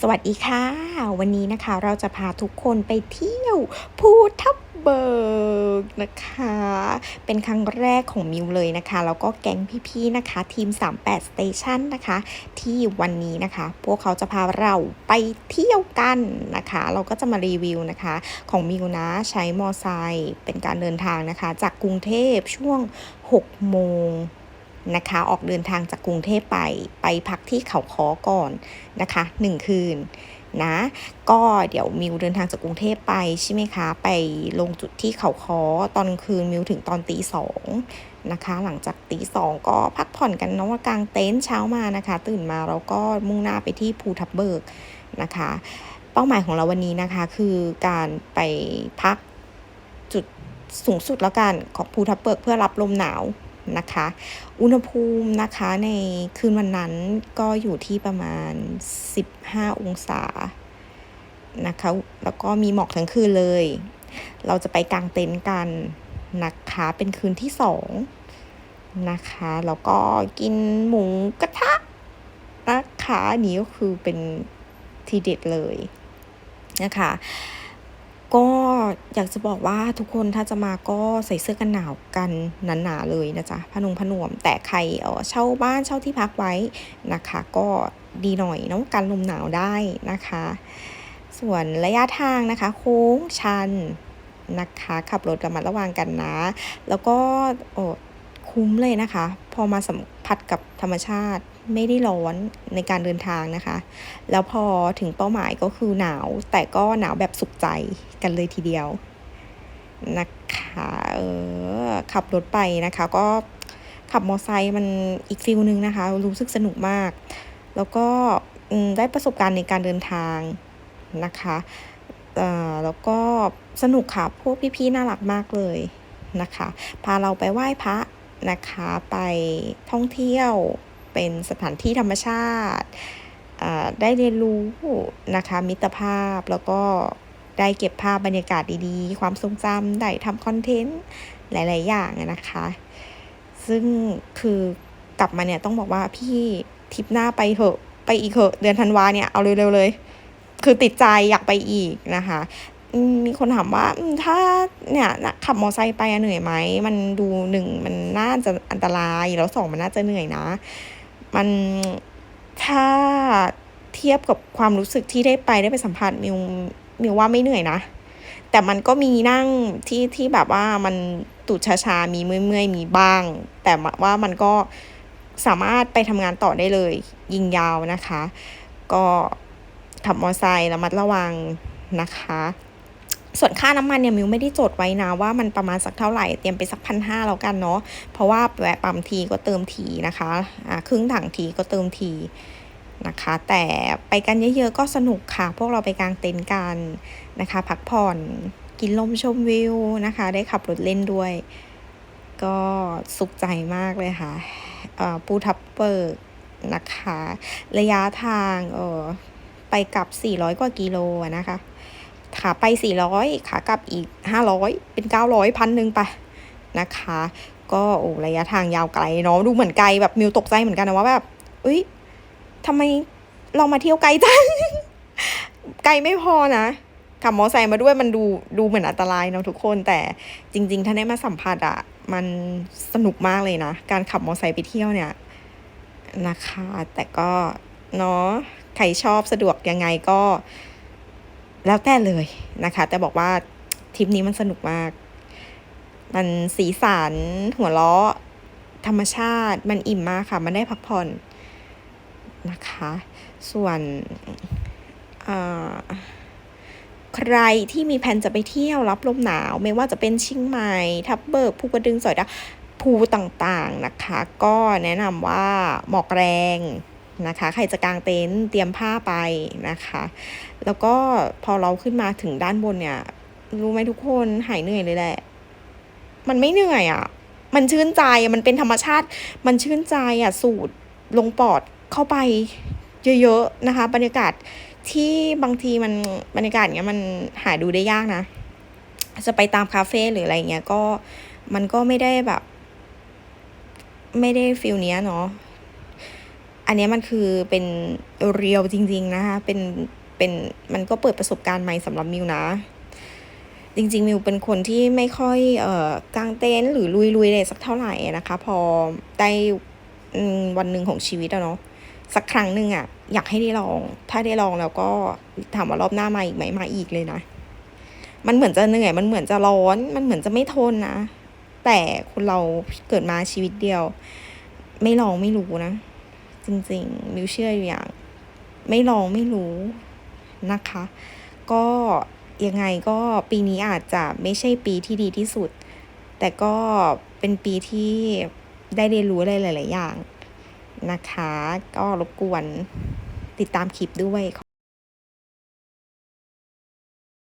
สวัสดีค่ะ วันนี้นะคะเราจะพาทุกคนไปเที่ยวภูทับเบิกนะคะ เป็นครั้งแรกของมิวเลยนะคะ แล้วก็แก๊งพี่ๆนะคะ ทีม 38 Station นะคะ ที่วันนี้นะคะ พวกเขาจะพาเราไปเที่ยวกันนะคะ เราก็จะมารีวิวนะคะ ของมิวนะใช้มอไซค์เป็นการเดินทางนะคะ จากกรุงเทพช่วง 6 โมง นะคะ ออกเดินทางจากกรุงเทพไปไปพักที่เขาคอก่อนนะคะหนึ่งคืนนะก็เดี๋ยวมิวเดินทางจากกรุงเทพไปใช่ไหมคะ ไปลงจุดที่เขาคอตอนคืนมิวถึงตอนตีสองนะคะ หลังจากตีสองก็พักผ่อนกันเนาะกลางเต็นท์เช้ามานะคะ ตื่นมาเราก็มุ่งหน้าไปที่ภูทับเบิกนะคะ เป้าหมายของเราวันนี้นะคะ คือการไปพักจุดสูงสุดแล้วกันของภูทับเบิกเพื่อรับลมหนาว นะคะ อุณหภูมินะคะในคืนวันนั้นก็อยู่ที่ประมาณ 15 องศานะคะ แล้วก็มีหมอกทั้งคืนเลย เราจะไปกางเต็นท์กันนะคะ เป็นคืนที่สองนะคะ แล้วก็กินหมูกระทะนะคะนนี้ก็คือเป็นทีเด็ดเลยนะคะ ก็อยากจะบอกว่าทุกคนถ้าจะมาก็ใส่เสื้อกันหนาวกันหนาๆเลยนะจ๊ะพนุงพนวม แต่ใครเออเช่าบ้านเช่าที่พักไว้นะคะ ก็ดีหน่อยเนาะกันลมหนาวได้นะคะ ส่วนระยะทางนะคะ โค้งชันนะคะขับรถระมัดระวังกันนะ แล้วก็อ้คุ้มเลยนะคะ พอมาสัมผัสกับธรรมชาติ ไม่ได้ร้อนในการเดินทางนะคะ แล้วพอถึงเป้าหมายก็คือหนาว แต่ก็หนาวแบบสุขใจกันเลยทีเดียวนะคะเออขับรถไปนะคะ ก็ขับมอไซค์มันอีกฟิลนึงนะคะ รู้สึกสนุกมาก แล้วก็ได้ประสบการณ์ในการเดินทางนะคะเออแล้วก็สนุกค่ะ พวกพี่ๆน่ารักมากเลยนะคะ พาเราไปไหว้พระนะคะ ไปท่องเที่ยว เป็นสถานที่ธรรมชาติได้เรียนรู้นะคะมิตรภาพแล้วก็ได้เก็บภาพบรรยากาศดีๆ ความทรงจำได้ทำคอนเทนต์หลาย ๆ อย่างนะคะ ซึ่งคือกลับมาเนี่ยต้องบอกว่าพี่ทริปหน้าไปเถอะไปอีกเถอะเดือนธันวาเนี่ยเอาเร็ว ๆ เลย คือติดใจอยากไปอีกนะคะมีคนถามว่าถ้าเนี่ยขับมอไซค์ไปเหนื่อยไหม มันดูหนึ่งมันน่าจะอันตราย แล้วสองมันน่าจะเหนื่อยนะ มันถ้าเทียบกับความรู้สึกที่ได้ไปได้ไปสัมผัสมิวมิวว่าไม่เหนื่อยนะ แต่มันก็มีนั่งที่ที่แบบว่ามันตูดชาๆมีเมื่อยๆมีบ้าง แต่ว่ามันก็สามารถไปทำงานต่อได้เลย ยิงยาวนะคะ ก็ขับมอเตอร์ไซค์ระมัดระวังนะคะ ส่วนค่าน้ำมันเนี่ยมิวไม่ได้จดไว้นะว่ามันประมาณสักเท่าไหร่เตรียมไปสักพันห้าแล้วกันเนาะเพราะว่าแวะปั๊มทีก็เติมทีนะคะอ่าครึ่งถังทีก็เติมทีนะคะ แต่ไปกันเยอะๆก็สนุกค่ะ พวกเราไปกางเต็นท์กันนะคะ พักผ่อนกินลมชมวิวนะคะ ได้ขับรถเล่นด้วย ก็สุขใจมากเลยค่ะปูทับเบิกนะคะ ระยะทางเออไปกลับ 400 กว่ากิโลนะคะ ขาไป 400 ขากลับอีก 500 เป็น 900พันหนึ่งไปนะคะ ก็โอ้ระยะทางยาวไกลเนาะดูเหมือนไกลแบบมิวตกใจเหมือนกันนะว่าแบบเอ้ยทำไมเรามาเที่ยวไกลจังไกลไม่พอนะขับมอไซค์มาด้วยมันดูดูเหมือนอันตรายเนาะทุกคนแต่จริง ๆ ถ้าได้มาสัมผัสอะมันสนุกมากเลยนะ การขับมอไซค์ไปเที่ยวเนี่ยนะคะ แต่ก็เนาะใครชอบสะดวกยังไงก็ แล้วแต่เลยนะคะ แต่บอกว่าทริปนี้มันสนุกมาก มันสีสันหัวเราะธรรมชาติมันอิ่มมากค่ะ มันได้พักผ่อนนะคะ ส่วนใครที่มีแผนจะไปเที่ยวรับลมหนาว ไม่ว่าจะเป็นชิงใหม่ ทับเบิกภูกระดึงสอยดาวภูต่างๆนะคะ ก็แนะนำว่าหมอกแรง นะคะ ใครจะกางเต็นท์เตรียมผ้าไปนะคะ แล้วก็พอเราขึ้นมาถึงด้านบนเนี่ย รู้ไหมทุกคนหายเหนื่อยเลยแหละ มันไม่เหนื่อยอะ่ะ มันชื่นใจมันเป็นธรรมชาติ มันชื่นใจอะ่ะ สูดลงปอดเข้าไปเยอะๆนะคะ บรรยากาศที่บางทีมันบรรยากาศเนี้ยมันหาดูได้ยากนะ จะไปตามคาเฟ่หรืออะไรเงี้ยก็มันก็ไม่ได้แบบ ไม่ได้ฟิลเนี้ยเนาะ อันนี้มันคือเป็นเรียวจริง ๆ นะคะ เป็น เป็น มันก็เปิดประสบการณ์ใหม่สำหรับมิวนะ จริง ๆ มิวเป็นคนที่ไม่ค่อยเอ่อกางเต็นท์หรือลุยๆเลยสักเท่าไหร่นะคะ พอได้วันหนึ่งของชีวิตอะเนาะ สักครั้งหนึ่งอะอยากให้ได้ลอง ถ้าได้ลองแล้วก็ถามว่ารอบหน้ามาอีกไหมมาอีกเลยนะ มันเหมือนจะเหนื่อย มันเหมือนจะร้อน มันเหมือนจะไม่ทนนะ แต่คนเราเกิดมาชีวิตเดียว ไม่ลองไม่รู้นะ จริงๆ มิวเชื่ออยู่อย่าง ไม่ลองไม่รู้นะคะ ก็ยังไงก็ปีนี้อาจจะไม่ใช่ปีที่ดีที่สุด แต่ก็เป็นปีที่ได้เรียนรู้อะไรหลาย ๆ อย่างนะคะ ก็รบกวนติดตามคลิปด้วย